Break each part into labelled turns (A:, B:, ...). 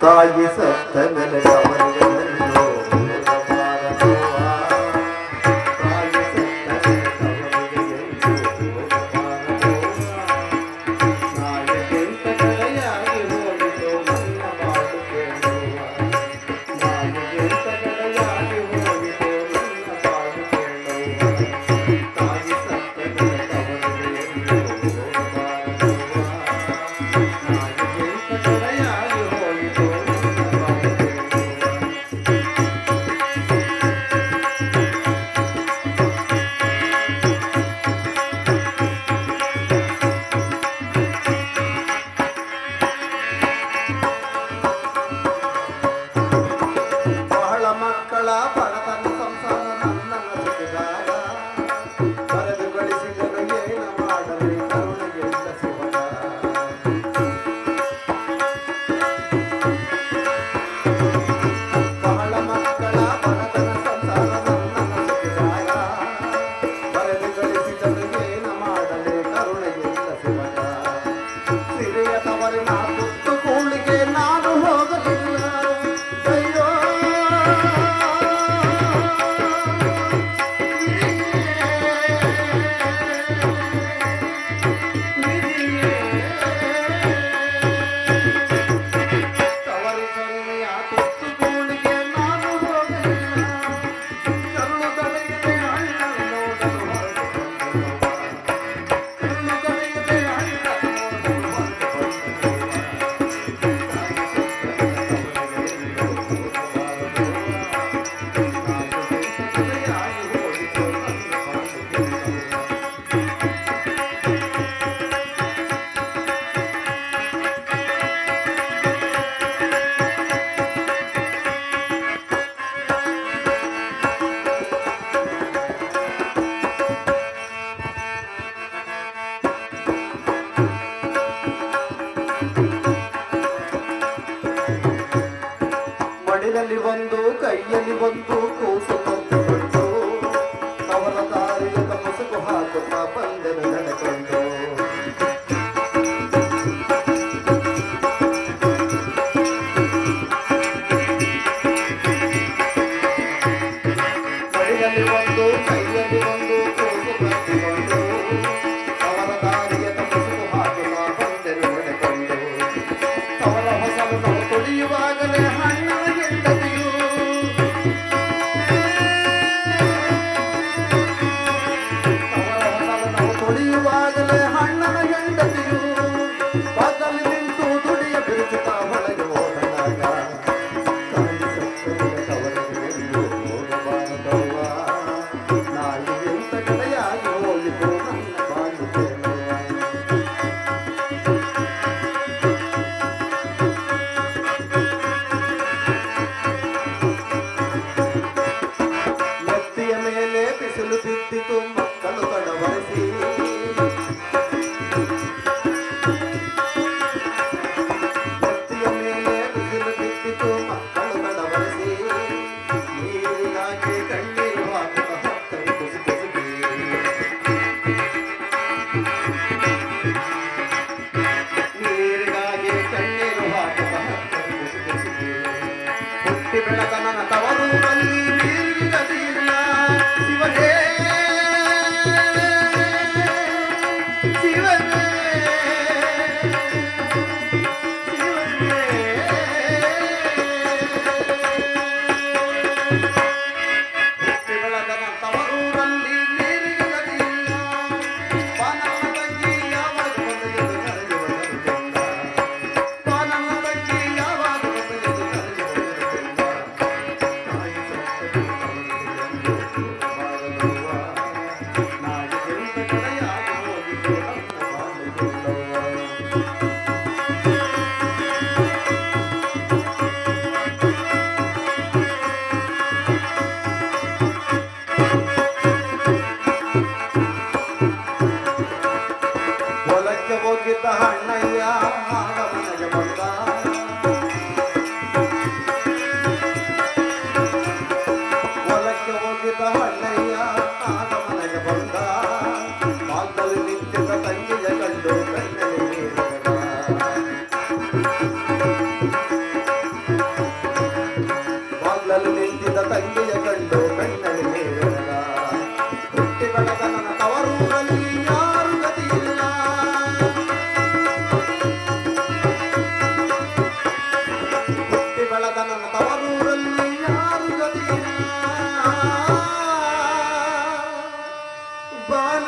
A: ताई सत्तम ने कावन गई படத்தலா படத்தலா ಕುಟುಂಬ ಬಂಧನ siempre la canana. ಆಗಿದ್ದ ಅಣ್ಣಯ್ಯ ಆಗ ಮನೆಗೆ ಬಂದ ಹೊಲಕ್ಕೆ ಹೋಗಿದ್ದ ಅಣ್ಣಯ್ಯ ಆಗ ಮನೆಗೆ ಬಂದ. ಬಾಗಲು ನಿಂತಿದ್ದ ತಂಗಿಯ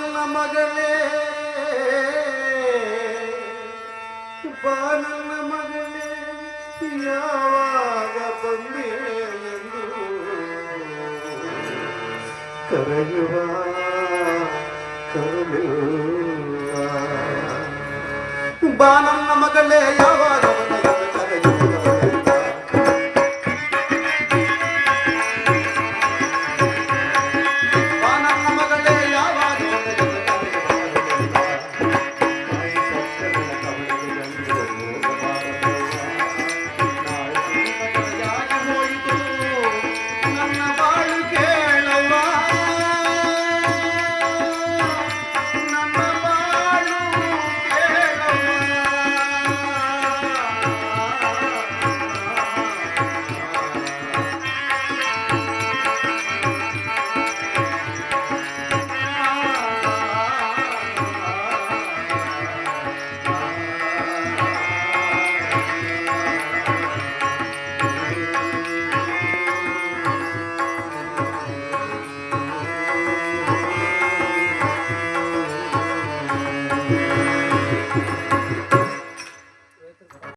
A: ನನ್ನ ಮಗಳೇ ಬಾ ನನ್ನ ಮಗಳೇ ಯಾವಾಗ ಬಂದೆ ಎಂದು ಕರೆಯುವ ಕರುಳಿಲ್ಲ ಬಾ ನನ್ನ ಮಗಳೇ ಯಾವಾಗ